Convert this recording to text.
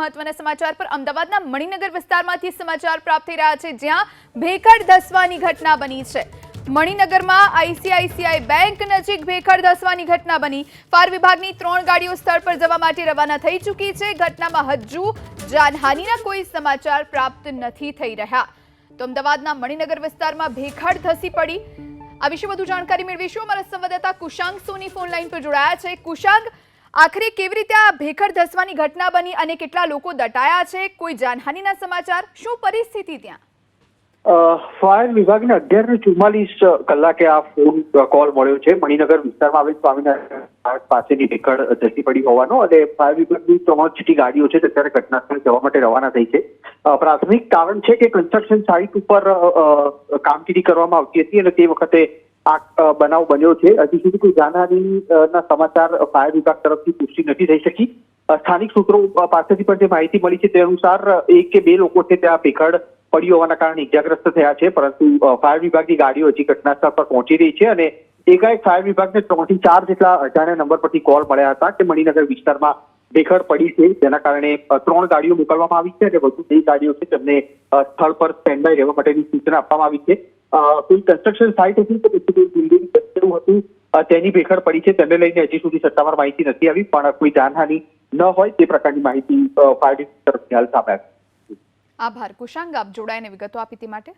મહત્વના સમાચાર પર અમદાવાદના મણિનગર વિસ્તારમાંથી સમાચાર પ્રાપ્ત થઈ રહ્યા છે, જ્યાં ભેખડ ધસવાની ઘટના બની છે. મણિનગરમાં આઈસીઆઈસીઆઈ બેંક નજીક ભેખડ ધસવાની ઘટના બની. ફાયર વિભાગની ત્રણ ગાડીઓ સ્થળ પર જવા માટે રવાના થઈ ચૂકી છે. ઘટનામાં હજુ જાનહાનિના કોઈ સમાચાર પ્રાપ્ત નથી થઈ રહ્યા. તો અમદાવાદના મણિનગર વિસ્તારમાં ભેખડ ધસી પડી. આ વિશે વધુ જાણકારી મેળવીશું અમારા સંવાદદાતા કુશાંગ સોની ફોન લાઈન પર જોડાયા છે. કુશાંગ આખરે કેવી રીતે આ ભેખડ ધસવાની ઘટના બની અને કેટલા લોકો દટાયા છે? કોઈ જાનહાનિના સમાચાર? શું પરિસ્થિતિ ત્યાં? ફાયર વિભાગને અગિયાર ને ચુમ્માલીસ કલાકે આ ફોન કોલ મળ્યો છે. મણિનગર વિસ્તારમાં આવેલ સ્વામિનારાયણ પાર્ક પાસેની ભેખડ ધસી પડી હોવાનો અને ફાયર વિભાગની ત્રણ જેટલી ગાડીઓ છે તે અત્યારે ઘટના સ્થળે જવા માટે રવાના થઈ છે. પ્રાથમિક કારણ છે કે કન્સ્ટ્રક્શન સાઇટ ઉપર કામગીરી કરવામાં આવતી હતી અને તે વખતે આ બનાવ બન્યો છે. હજી સુધી કોઈ જાનહાનિના સમાચાર ફાયર વિભાગ તરફથી પુષ્ટિ નથી થઈ શકી. સ્થાનિક સૂત્રો પાસેથી પણ જે માહિતી મળી છે તે અનુસાર એક કે બે લોકો છે ત્યાં ભેખડ પડી હોવાના કારણે ઇજાગ્રસ્ત થયા છે, પરંતુ ફાયર વિભાગની ગાડીઓ હજી ઘટના સ્થળ પર પહોંચી રહી છે અને એકાએક ફાયર વિભાગને ત્રણથી ચાર જેટલા અજાણ્યા નંબર પરથી કોલ મળ્યા હતા કે મણિનગર વિસ્તારમાં ભેખડ પડી છે. જેના કારણે ત્રણ ગાડીઓ મોકલવામાં આવી છે અને વધુ બે ગાડીઓ છે તેમને સ્થળ પર સ્ટેન્ડ બાય રહેવા માટેની સૂચના આપવામાં આવી છે. કોઈ કન્સ્ટ્રક્શન સાઇટ હતી બિલ્ડિંગ કચેરું હતું? તેની ભેખડ પડી છે, તેને લઈને હજી સુધી સત્તાવાર માહિતી નથી આવી, પણ કોઈ જાનહાની ન હોય તે પ્રકારની માહિતી ફાયર તરફથી હાલ સામે આભાર. કુશાંગ, આપ જોડાઈને વિગતો આપી તે માટે.